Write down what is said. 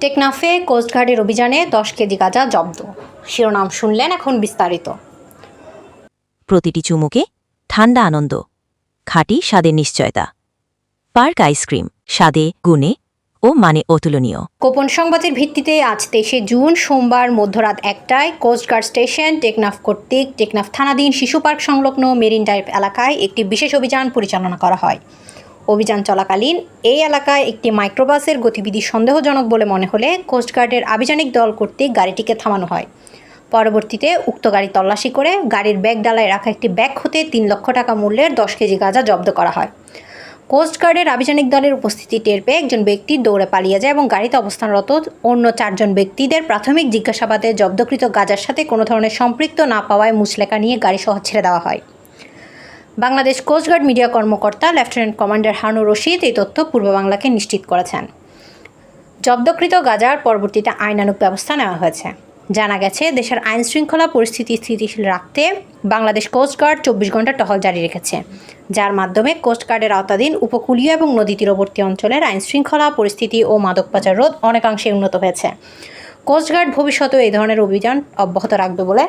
টেকনাফে কোস্টগার্ডের অভিযানে দশ কেজি গাঁজা জব্দ। শিরোনাম শুনলেন এখন বিস্তারিত। প্রতিটি চুমুকে ঠান্ডা আনন্দ খাঁটি স্বাদের নিশ্চয়তা পার্ক আইসক্রিম স্বাদে গুণে ও মানে অতুলনীয়। গোপন সংবাদের ভিত্তিতে আজ তেইশে জুন সোমবার মধ্যরাত একটায় কোস্টগার্ড স্টেশন টেকনাফ কর্তৃক টেকনাফ থানাধীন শিশু পার্ক সংলগ্ন মেরিন ড্রাইভ এলাকায় একটি বিশেষ অভিযান পরিচালনা করা হয়। অভিযান চলাকালীন এই এলাকায় একটি মাইক্রোবাসের গতিবিধি সন্দেহজনক বলে মনে হলে কোস্টগার্ডের আভিযানিক দল কর্তৃক গাড়িটিকে থামানো হয়। পরবর্তীতে উক্ত গাড়ি তল্লাশি করে গাড়ির ব্যাগ ডালায় রাখা একটি ব্যাগ হতে তিন লক্ষ টাকা মূল্যের দশ কেজি গাঁজা জব্দ করা হয়। কোস্টগার্ডের আভিযানিক দলের উপস্থিতি টের পেয়ে একজন ব্যক্তি দৌড়ে পালিয়ে যায় এবং গাড়িতে অবস্থানরত অন্য চারজন ব্যক্তিদের প্রাথমিক জিজ্ঞাসাবাদে জব্দকৃত গাজার সাথে কোনো ধরনের সম্পৃক্ত না পাওয়ায় মুচলেকা নিয়ে গাড়ি সহ ছেড়ে দেওয়া হয়। বাংলাদেশ কোস্টগার্ড মিডিয়া কর্মকর্তা লেফটেন্যান্ট কমান্ডার হানু রশিদ এই তথ্য পূর্ব বাংলাকে নিশ্চিত করেছেন। জব্দকৃত গাজার পরবর্তীতে আইনানুগ ব্যবস্থা নেওয়া হয়েছে। জানা গেছে, দেশের আইন শৃঙ্খলা পরিস্থিতি স্থিতিশীল রাখতে বাংলাদেশ কোস্টগার্ড চব্বিশ ঘণ্টা টহল জারি রেখেছে। যার মাধ্যমে কোস্টগার্ডের আওতাধীন উপকূলীয় এবং নদী তীরবর্তী অঞ্চলের আইন শৃঙ্খলা পরিস্থিতি ও মাদক পাচার রোধ অনেকাংশে উন্নত হয়েছে। কোস্টগার্ড ভবিষ্যতেও এই ধরনের অভিযান অব্যাহত রাখবে বলে